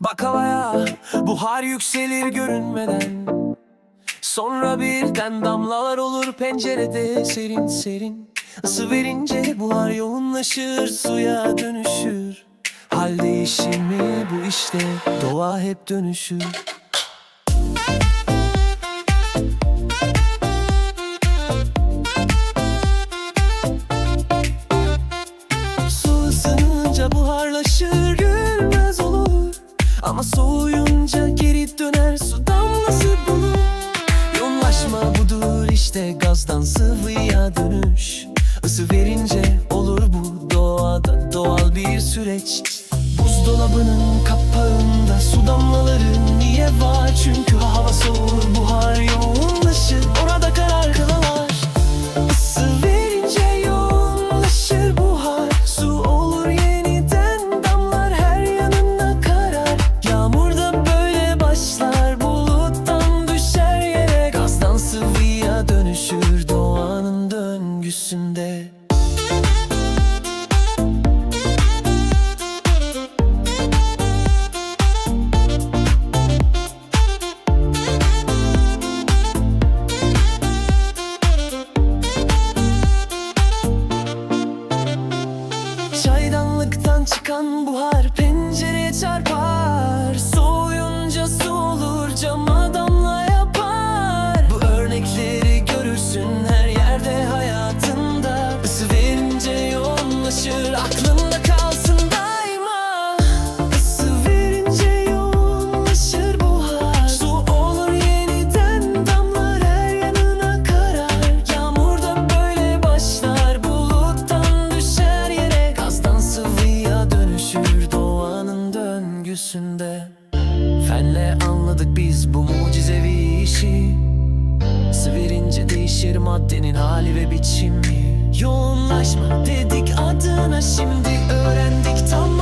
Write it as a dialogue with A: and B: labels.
A: Bak havaya buhar yükselir görünmeden. Sonra birden damlalar olur pencerede serin serin. Isı verince buhar yoğunlaşır suya dönüşür. Hal değişir mi bu işte? Doğa hep dönüşür Ama soğuyunca geri döner su damlası bulur Yoğunlaşma budur işte gazdan sıvıya dönüş. Isı verince olur bu doğada doğal bir süreç. Buzdolabının kapağında aklında kalsın daima. Isı verince yoğunlaşır buhar Su olur yeniden damlar her yanına karar. Yağmur da böyle başlar buluttan düşer yere. Gazdan sıvıya dönüşür doğanın döngüsünde. Fenle anladık biz bu mucizevi işi. Su verince değişir maddenin hali ve biçimi Yoğunlaşma dedik adına şimdi öğrendik tamam